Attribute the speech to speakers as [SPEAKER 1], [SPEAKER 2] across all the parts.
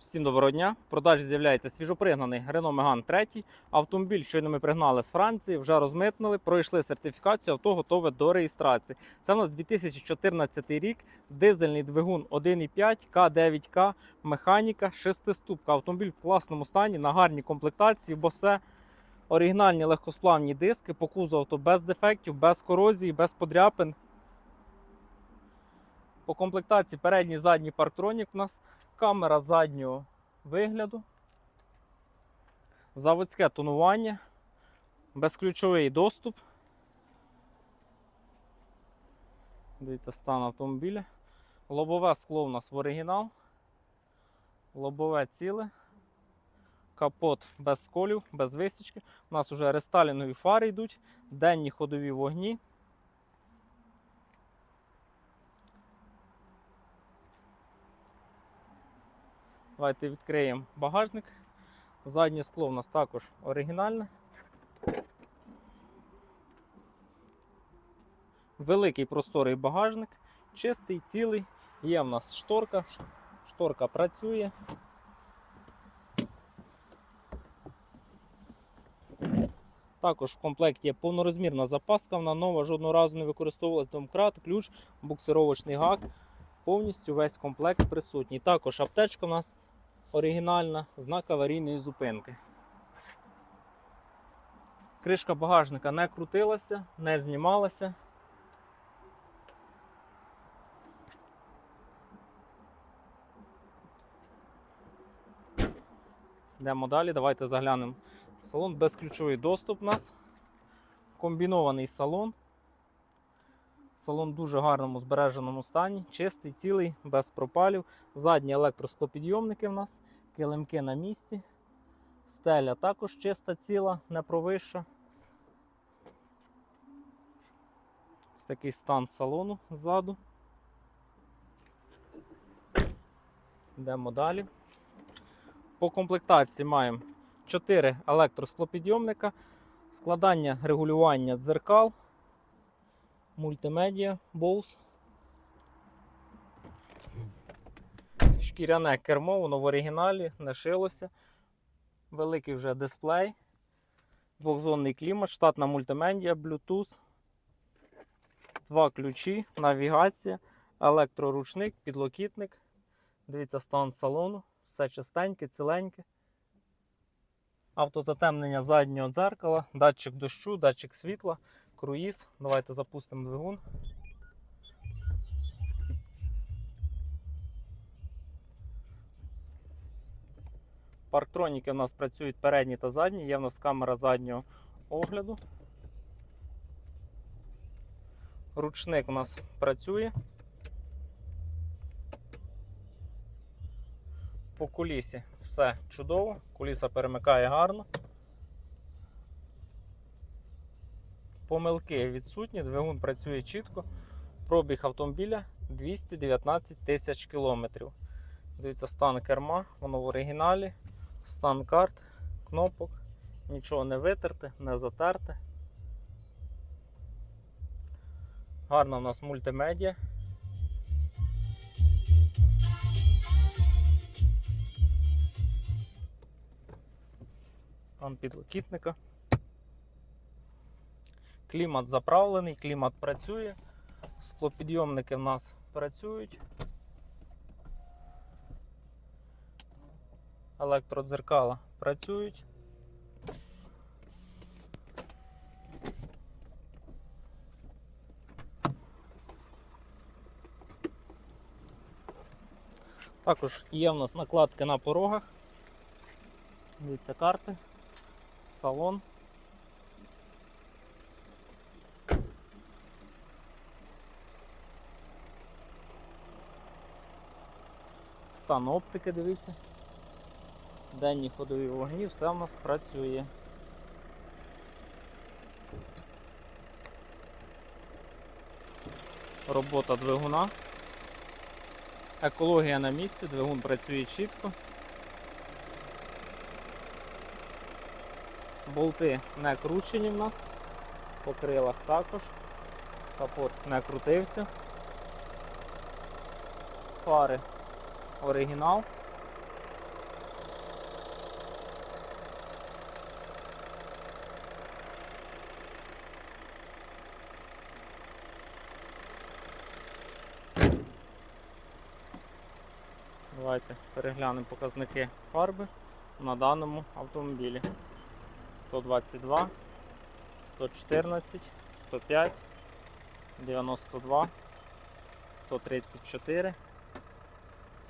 [SPEAKER 1] Всім доброго дня. В продажі з'являється свіжопригнаний Renault Megane 3. Автомобіль, щойно ми пригнали з Франції, вже розмитнили, пройшли сертифікацію, авто готове до реєстрації. Це в нас 2014 рік, дизельний двигун 1,5 К9К, механіка, шестиступка. Автомобіль в класному стані, на гарній комплектації, босе. Оригінальні легкосплавні диски, по кузову авто без дефектів, без корозії, без подряпин. По комплектації передній задній парктронік у нас камера заднього вигляду, заводське тонування, безключовий доступ. Дивіться, стан автомобіля. Лобове скло у нас в оригінал. Лобове ціле. Капот без сколів, без висічки. У нас вже рестайлінгові фари йдуть, денні ходові вогні. Давайте відкриємо багажник. Заднє скло у нас також оригінальне. Великий просторий багажник, чистий, цілий. Є в нас шторка. Шторка працює. Також в комплекті є повнорозмірна запаска, вона нова, жодного разу не використовувалась домкрат, ключ, буксировочний гак. Повністю весь комплект присутній. Також аптечка у нас оригінальна, знак аварійної зупинки. Кришка багажника не крутилася, не знімалася. Йдемо далі, давайте заглянемо. Салон безключовий доступ у нас. Комбінований салон. Салон в дуже гарному збереженому стані, чистий, цілий, без пропалів. Задні електросклопідйомники в нас, килимки на місці. Стеля також чиста, ціла, не провища. Ось такий стан салону ззаду. Йдемо далі. По комплектації маємо 4 електросклопідйомника, складання регулювання дзеркал мультимедіа Bose. Шкіряне кермо, воно в оригіналі, не шилося. Великий вже дисплей. Двохзонний клімат, штатна мультимедіа, Bluetooth. Два ключі, навігація, електроручник, підлокітник. Дивіться стан салону, все чистеньке, ціленьке. Автозатемнення заднього дзеркала, датчик дощу, датчик світла круїз. Давайте запустимо двигун. Парктроніки у нас працюють передні та задні, є в нас камера заднього огляду. Ручник у нас працює. По кулісі все чудово, куліса перемикає гарно. Помилки відсутні, двигун працює чітко. Пробіг автомобіля 219 тисяч кілометрів. Дивіться, стан керма, воно в оригіналі, стан карт, кнопок, нічого не витерте, не затерте. Гарна у нас мультимедіа. Стан підлокітника. Клімат заправлений, клімат працює, склопідйомники в нас працюють. Електродзеркала працюють. Також є в нас накладки на порогах. Дивіться карти, салон. Стан оптики, дивіться. Денні ходові вогні, все в нас працює. Робота двигуна. Екологія на місці, двигун працює чітко. Болти не кручені в нас, по крилах також. Капот не крутився. Фари оригінал. Давайте переглянемо показники фарби на даному автомобілі 122, 114, 105, 92, 134.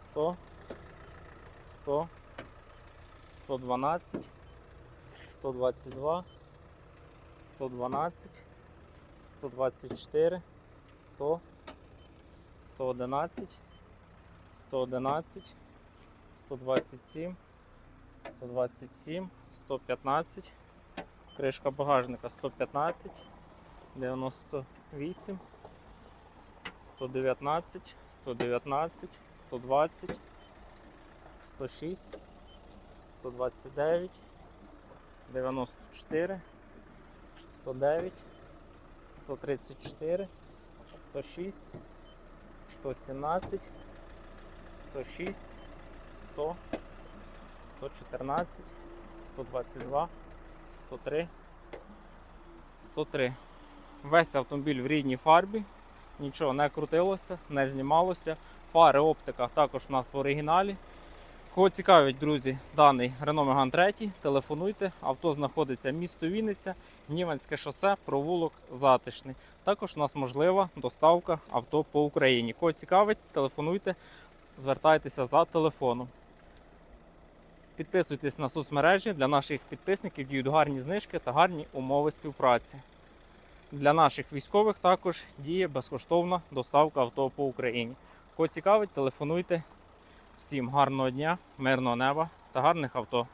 [SPEAKER 1] 100, 100, 112, 122, 112, 124, 100, 111, 111, 127, 127, 115, кришка багажника 115, 98, 119, 119, 120, 106, 129, 94, 109, 134, 106, 117, 106, 100, 114, 122, 103, 103. Весь автомобіль в рідній фарбі, нічого не крутилося, не знімалося. Фари, оптика також у нас в оригіналі. Кого цікавить, друзі, даний Renault Megane 3, телефонуйте. Авто знаходиться місто Вінниця, Гніванське шосе, провулок Затишний. Також у нас можлива доставка авто по Україні. Кого цікавить, телефонуйте, звертайтеся за телефоном. Підписуйтесь на соцмережі. Для наших підписників діють гарні знижки та гарні умови співпраці. Для наших військових також діє безкоштовна доставка авто по Україні. Кого цікавить, телефонуйте. Всім гарного дня, мирного неба та гарних авто.